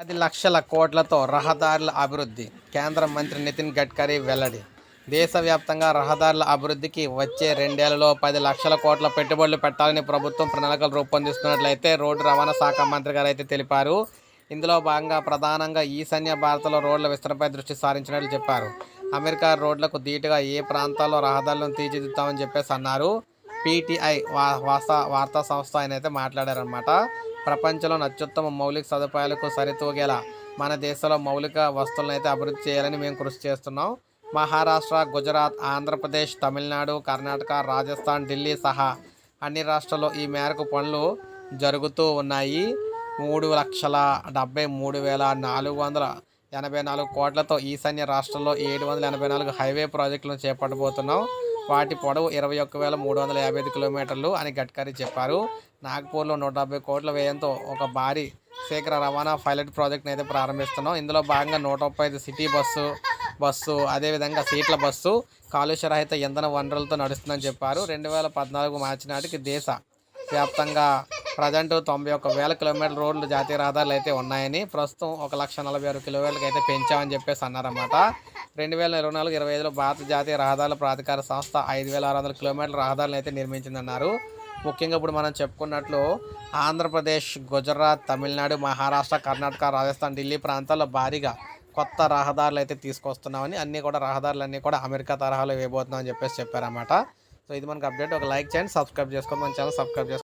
పది లక్షల కోట్లతో రహదారుల అభివృద్ధి. కేంద్ర మంత్రి నితిన్ గడ్కరీ వెల్లడి. దేశవ్యాప్తంగా రహదారుల అభివృద్ధికి వచ్చే రెండేళ్ళలో పది లక్షల కోట్ల పెట్టుబడులు పెట్టాలని ప్రభుత్వం ప్రణాళికలు రూపొందిస్తున్నట్లయితే రోడ్డు రవాణా శాఖ మంత్రి గారు అయితే తెలిపారు. ఇందులో భాగంగా ప్రధానంగా ఈశాన్య భారత్లో రోడ్ల విస్తరణపై దృష్టి సారించినట్లు చెప్పారు. అమెరికా రోడ్లకు ధీటుగా ఏ ప్రాంతాల్లో రహదారులను తీర్చిదిద్దామని చెప్పేసి అన్నారు. పీటీఐ వా వార్తా వార్తా సంస్థ ఆయన అయితే మాట్లాడారనమాట ప్రపంచంలో అత్యుత్తమ మౌలిక సదుపాయాలకు సరితూగేలా మన దేశంలో మౌలిక వస్తువులను అయితే అభివృద్ధి చేయాలని మేము కృషి చేస్తున్నాం. మహారాష్ట్ర గుజరాత్ ఆంధ్రప్రదేశ్ తమిళనాడు కర్ణాటక రాజస్థాన్ ఢిల్లీ సహా అన్ని రాష్ట్రాల్లో ఈ మేరకు పనులు జరుగుతూ ఉన్నాయి. మూడు లక్షల డెబ్బై మూడు వేల నాలుగు వందల ఎనభై నాలుగు కోట్లతో ఈశాన్య రాష్ట్రంలో ఏడు వందల ఎనభై నాలుగు హైవే ప్రాజెక్టులను చేపట్టబోతున్నాం. వాటి పొడవు ఇరవై ఒక్క వేల మూడు వందల యాభై ఐదు కిలోమీటర్లు అని గడ్కరీ చెప్పారు. నాగ్పూర్లో నూట డెబ్బై కోట్ల వ్యయంతో ఒక భారీ శీఘ్ర రవాణా పైలట్ ప్రాజెక్ట్ని అయితే ప్రారంభిస్తున్నాం. ఇందులో భాగంగా నూట ముప్పై ఐదు సిటీ బస్సు బస్సు అదేవిధంగా సీట్ల బస్సు కాలుష్యరహిత ఇంధన వనరులతో నడుస్తుందని చెప్పారు. రెండు వేల పద్నాలుగు మార్చి నాటికి దేశ వ్యాప్తంగా ప్రజెంట్ తొంభై ఒక్క వేల కిలోమీటర్ రోడ్లు జాతీయ రహదారులు అయితే ఉన్నాయని ప్రస్తుతం ఒక లక్ష నలభై ఆరు కిలోమీటర్లకి అయితే పెంచామని చెప్పేసి అన్నారన్నమాట. రెండు వేల ఇరవై నాలుగు ఇరవై ఐదులో భారత జాతీయ రహదారుల ప్రాధికార సంస్థ ఐదు వేల ఆరు వందల కిలోమీటర్ల రహదారులను అయితే నిర్మించిందన్నారు. ముఖ్యంగా ఇప్పుడు మనం చెప్పుకున్నట్లు ఆంధ్రప్రదేశ్ గుజరాత్ తమిళనాడు మహారాష్ట్ర కర్ణాటక రాజస్థాన్ ఢిల్లీ ప్రాంతాల్లో భారీగా కొత్త రహదారులు అయితే తీసుకొస్తున్నామని అన్నీ కూడా రహదారులన్నీ కూడా అమెరికా తరహాలో వేయబోతున్నామని చెప్పేసి చెప్పారన్నమాట. సో ఇది మనకు అప్డేట్. ఒక లైక్ చేయండి సబ్స్క్రైబ్ చేసుకోండి మన ఛానల్ సబ్స్క్రైబ్ చేసుకోండి.